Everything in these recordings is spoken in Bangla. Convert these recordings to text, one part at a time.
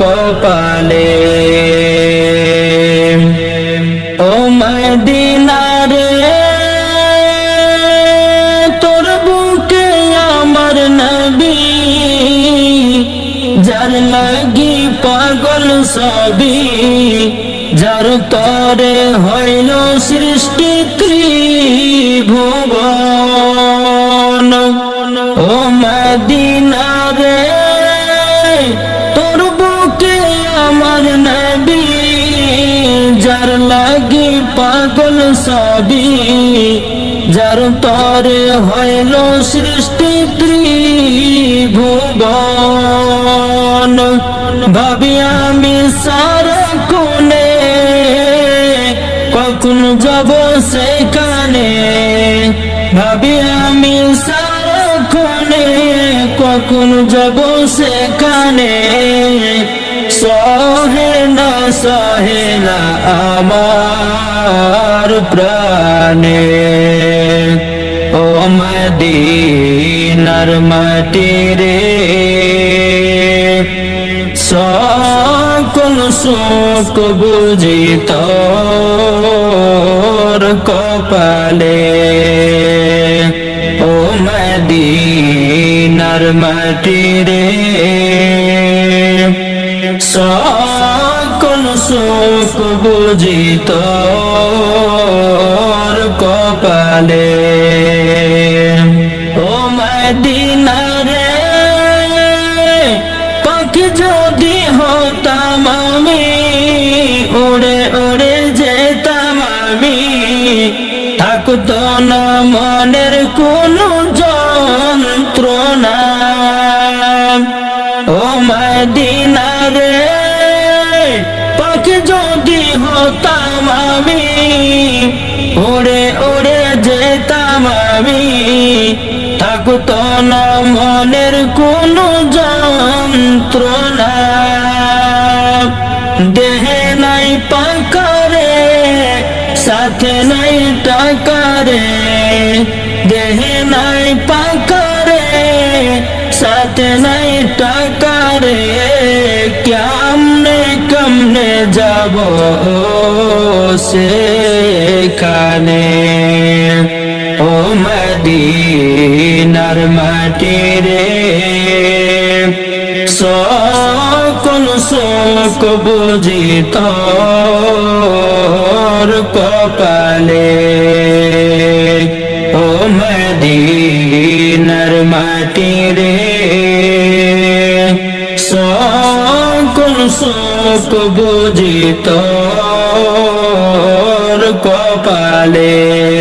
কপালে। ও মদিনারে তোর বুকে আমার নবী যার লাগি পাগল সবি যার তরে হইল পাগল সবই, যার তরে হইল সৃষ্টি ত্রিভুবন। ভাবি আমি সার কোনে কখন যাব সেখানে? ভাবি আমি সার কোনে কখন যাব সেখানে? সহে সহে আমার প্রাণে। ও মদিনার মাটি রে সকল সুখ বুঝিত কপালে। ও মদিনার মাটি রে সকল সুখ বুঝিত কপালে। ও মদিনারে, পাখি যদি হতাম আমি, উড়ে উড়ে যেতাম আমি। থাকতো না মনের কোনো না মনের কোনো যন্ত্রণা। দেহে নাই পাকারে, সাথে নাই টাকারে। দেহে নাই পাকারে, সাথে নাই টাকারে। কেমনে কেমনে যাব সেখানে? ও মদিনার মাটি রে। সকল শোক বুঝিত কপালে। ও মদিনার মাটি রে। সকল শোক বুঝিত কপালে।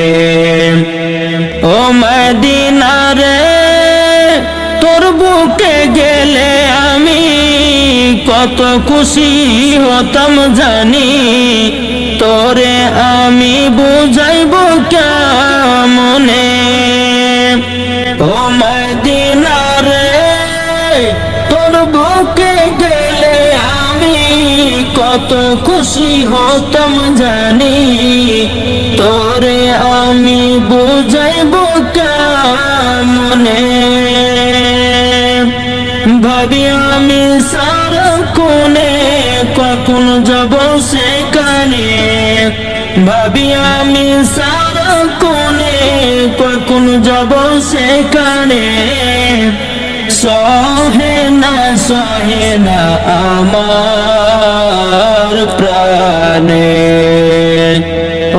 কত খুশি হতাম জানি। তোরে আমি বুঝাইব কেমনে? ও মদিনারে তোর বুকে গেলে আমি কত খুশি হতাম জানি। তোরে আমি বুঝাইব কেমনে? ভাবি আমি কোনে কখন যাব সেখানে? ভাবি, আমি সারা কোনে কখন যাব সেখানে? সহে না সহে না আমার প্রাণে।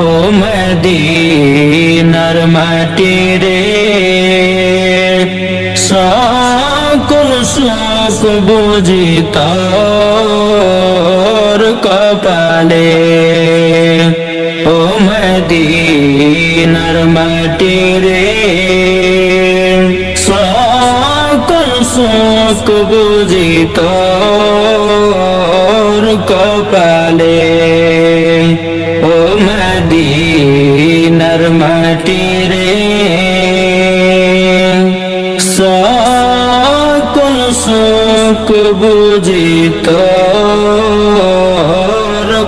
ও মদিনার মাটি রে, সকল সুখ বুঝিত। কপালে। ও মদিনার মাটি রে সকল সুখ বুঝিত কপালে। মাসুক বুঝি তোর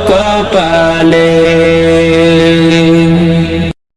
কপালে।